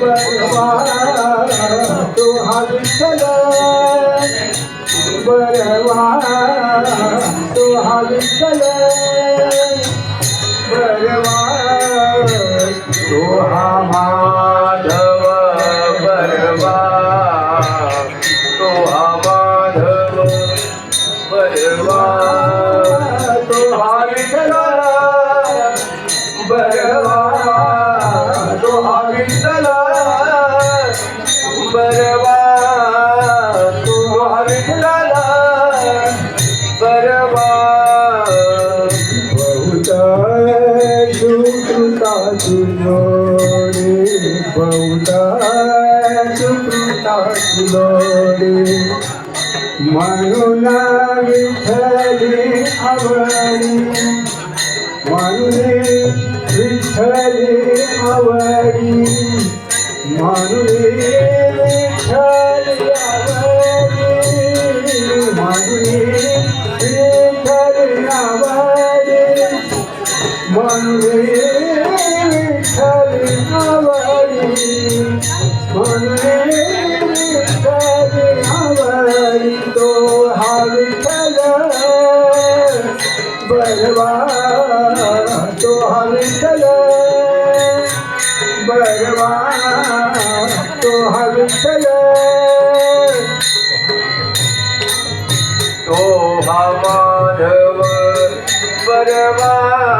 परवा तो हाल विठ्ठल परवा तो हाल विठ्ठल ফুলরে બરવા તો હવિતલ બરવા તો હવિતલ તો હમાધવ બરવા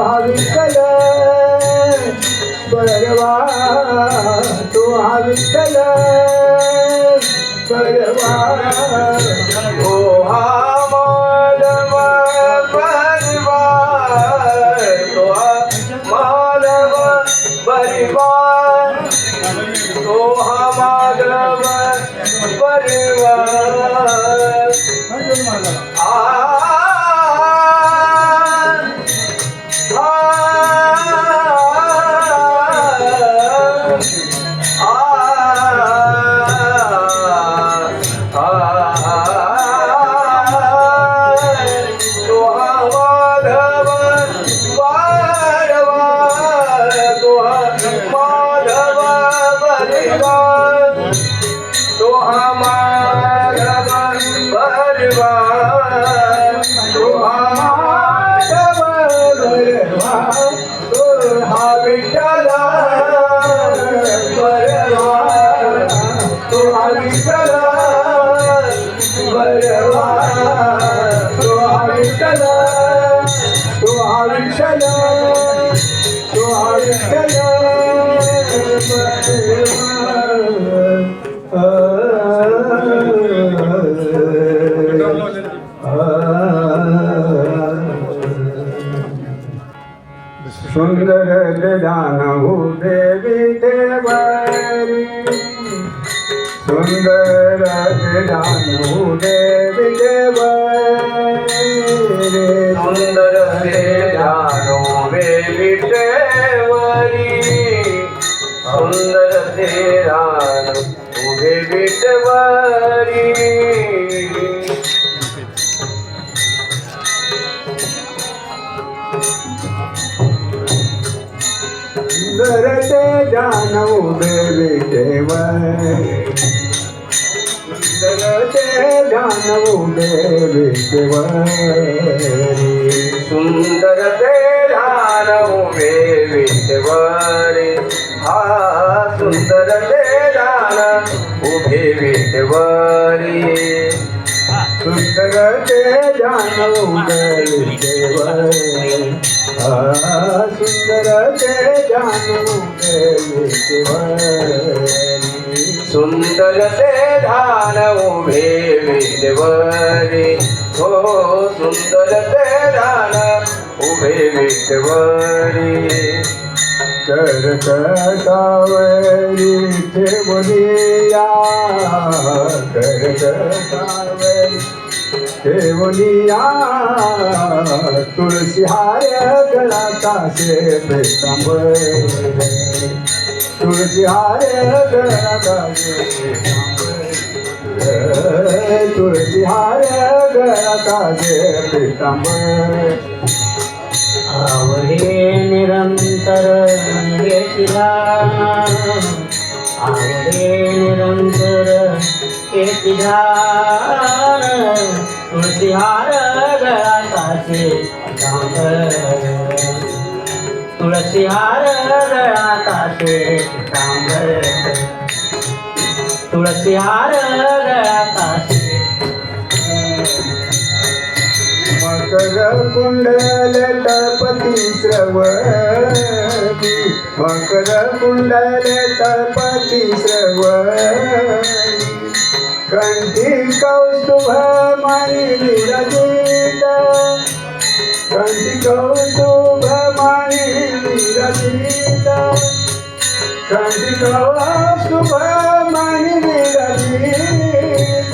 हा विठ्ठल परवा तो हा उभे सुंदर ते ध्यान उभे विटवरी हा सुंदर ते ध्यान उभे विटवरी सुंदर ते ध्यान उभे विठेवरी सुंदर ते ध्यान उभे सुंदर ते धान उभे विटवरी हो सुंदर ते धान उभे विटवरी कर कटावरी ठेवलिया कर ठेवलिया तुळशी हाय गळा कासे पेतांबर तुळशी हार गळा तुळशी हार गळा कासे आवडे निरंतर येशिला आवडे निरंतर येती ध्यान तुळशी हार गळा कासे तुळशी हार गळा कासे सांबर तुळशी हार गळा मकर कुंडल तळपती श्रवणी मकर कुंडल तळपती श्रवणी कंठी कौस्तुभ मणी विरजित कंठी कौस्तुभ मणी विरजित कंठी कौस्तुभ मणी विरजित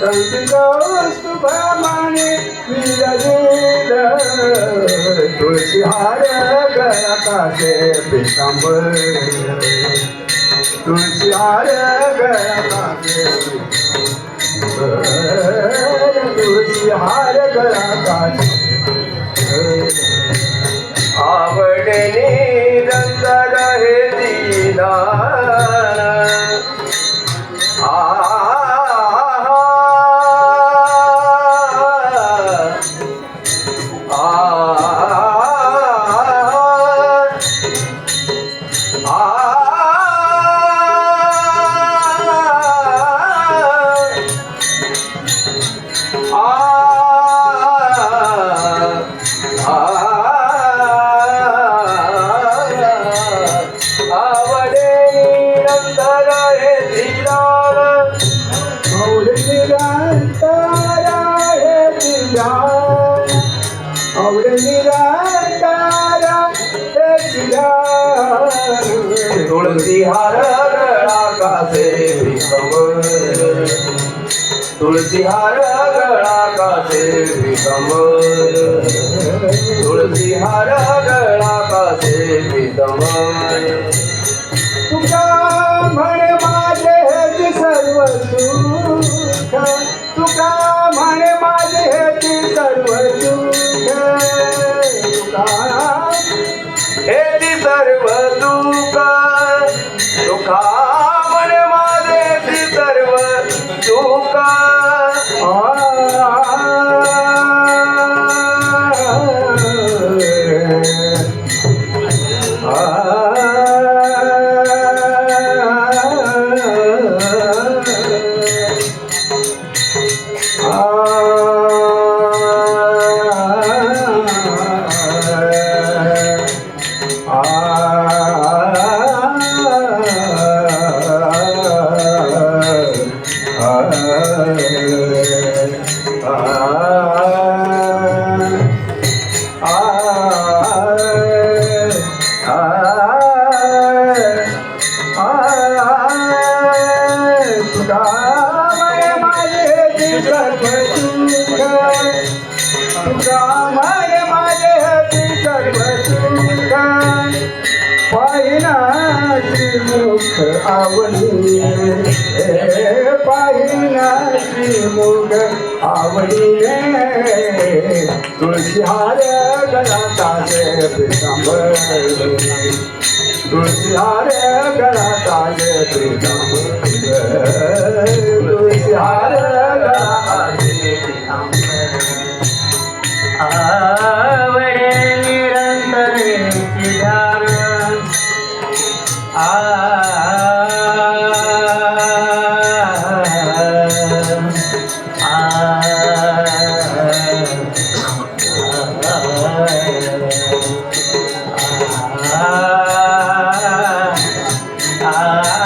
कंठी कौस्तुभ मणी विरजित तुळशी हार गळा कासे पितांबर तुळशी हार गळा कासे पितांबर. तुळशी हार गळा कासे आवडे तुळसी हार गळा कासे विकम तुळसी हार गळा कासे विकम पाहिनाची मुख आवडी पाहिनाची मुख आवडी तुळशी हार गळाता पितांबर तुळशी हार गळाता पितांबर तुळशी ধারা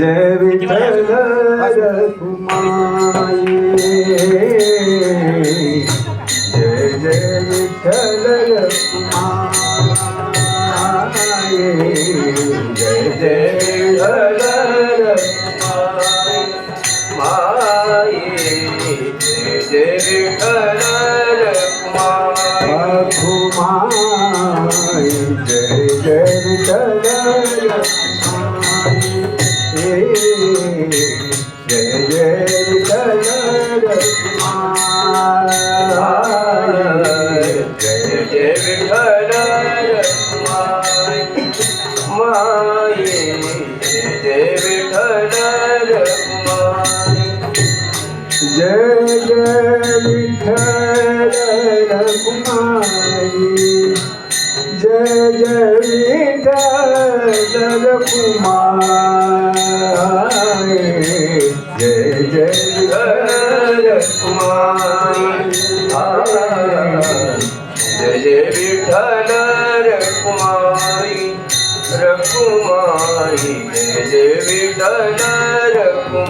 Gece biterler kumayı Jai Jai Vidhana Rakumai Jai Jai Vidhana Rakumai Rakumai Jai Jai Vidhana Rakumai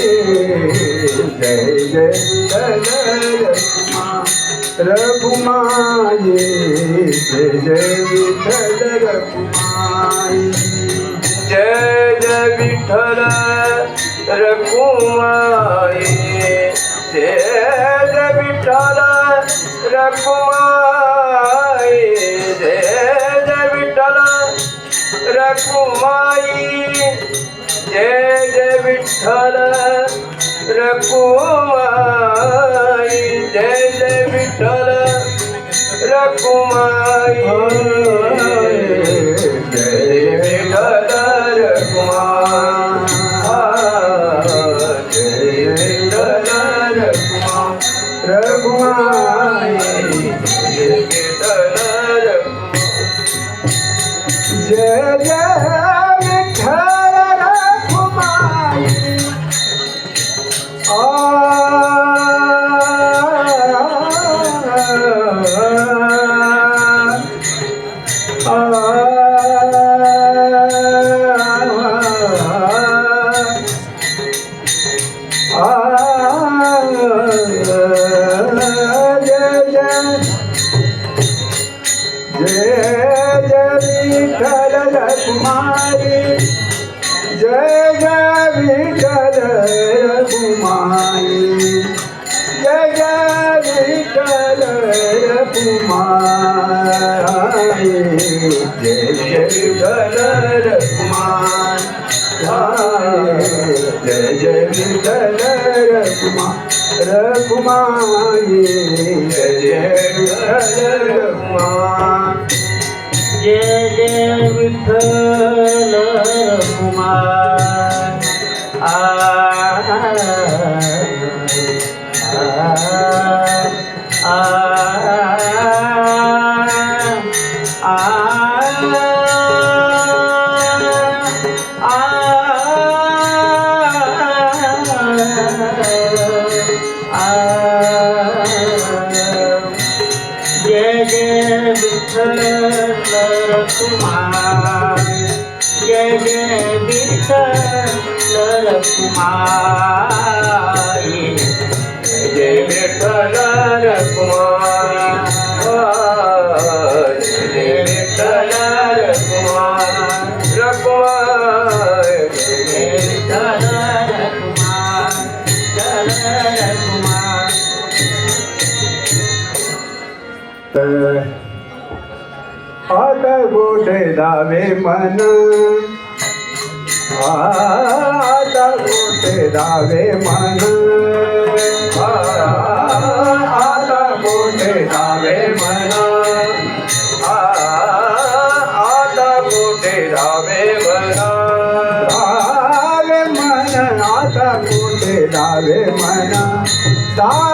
जय रघुमाये जय जय विठल रघुमाये जय जय विठल रघुमाये जय जय विठल रघुमाये जय जय विठल रघुमाई जय जय विठल मित्र को आई जय जय विठल रखुमाई कुमारी। जय जय विठल कुमारी। जय जय विठल कुमारी। जय जय विठल रखुमाई जय जय विठल रखुमाई रखुमाई जय जय विठल जय जय विठ्ठल कुमार आ आ आ आता गोठे दावे मन. आता गोठे दावे मन. आता गोठे दावे मन. आता गोठे दावे म्हणा दावे मन आता गोठे दावे मन. दावे मन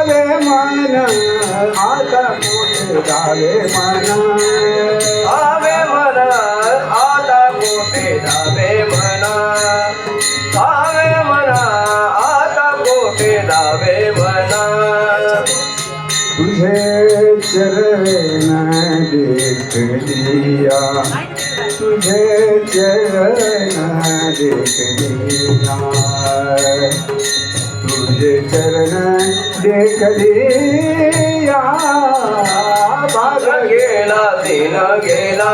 આવે મના આવે મના આલા કોટે દાવે મના આવે મના આલા કોટે દાવે મના તુજે ચરણ દેખ દિયા તુજે ચરણ દેખ દિયા तुझे चरण देख लिया दिन गेला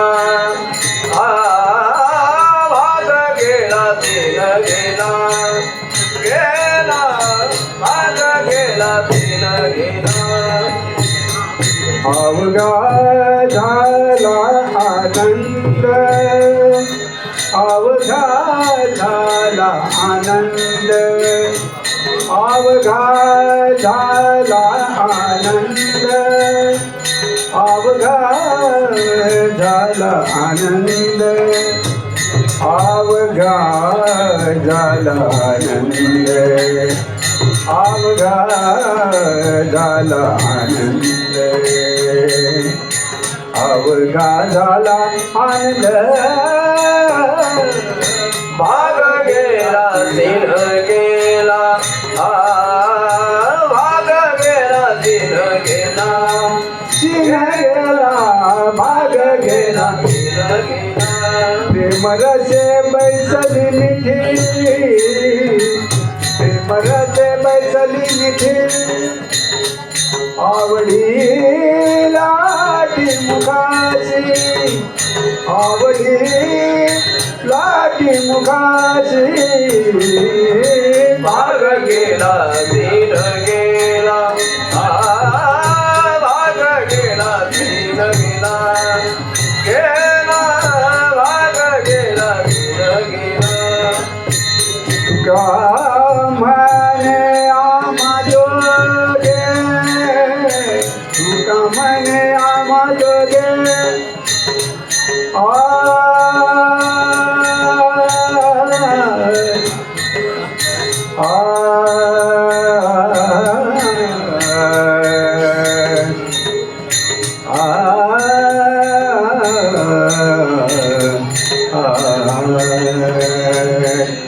भाग गेला दिन गेला. गेला भाग गेला दिन गेला. अवघा झाला आनंद. अवघा झाला आनंद. अवघा झाला आनंद. अवघार झाला आनंद. अवघा झाला आनंद. अवघार झाला आनंद. अवघा झाला आनंद. प्रेमरसे बैसली मिठी. प्रेमरसे बैसली मिठी. आवडी लाटी मुखाची आवडी लाटी मुखाची भाग गेला दिन गेला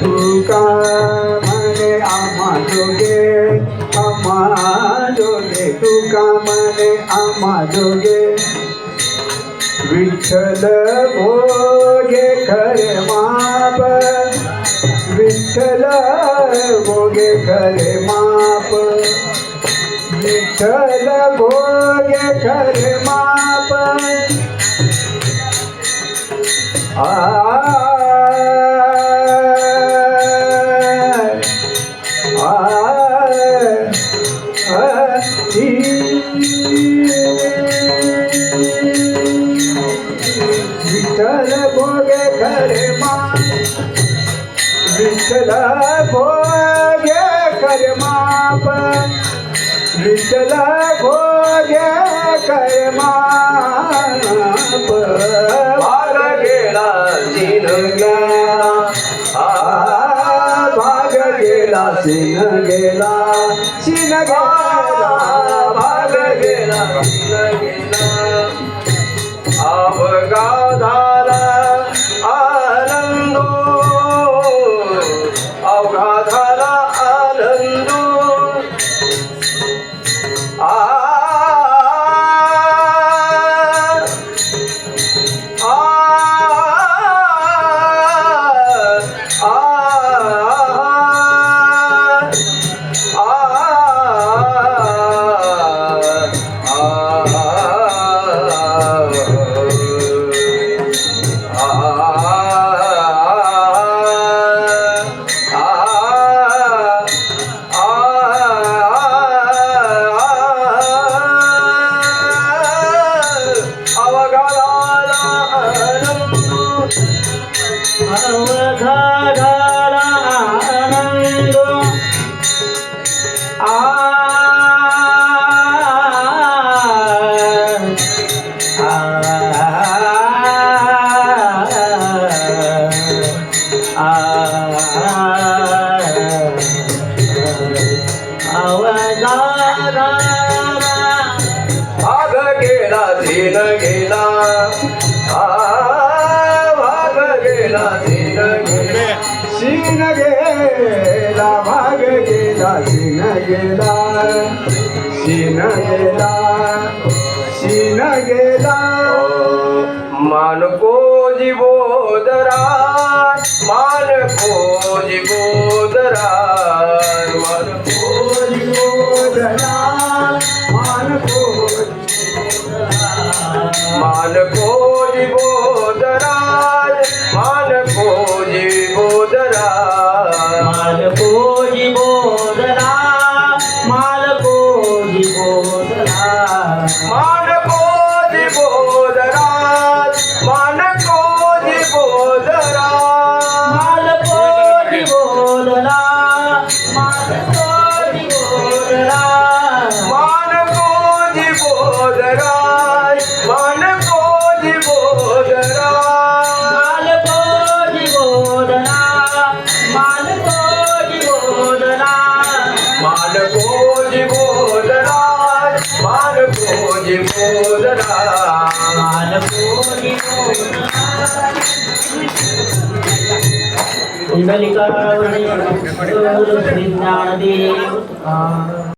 तुका म्हणे आम्हा जोगे आम्हा जोगे तुका म्हणे आम्हा जोगे. विठ्ठल भोगे खरे माप विठ्ठल भोगे खरे माप. विठ्ठल भोगे खरे माप. आ विठ्ठल भोगे खरे माप विठ्ठल भोगे खरे भाग गेला दिन गेला भाग गेला सिन गेला सिन गेला भाग गेला दिन गेला दिन गेला. भाग गेला दिन गेला. सीन गेला भाग गेला सीन गेला. सीन गेला सीन गेला. मान को जीवोदरा मान को जीवोदरा मान को मान को जीवोदरा मान को जीवोदरा मालको बोधना मालको বৃন্দার দেব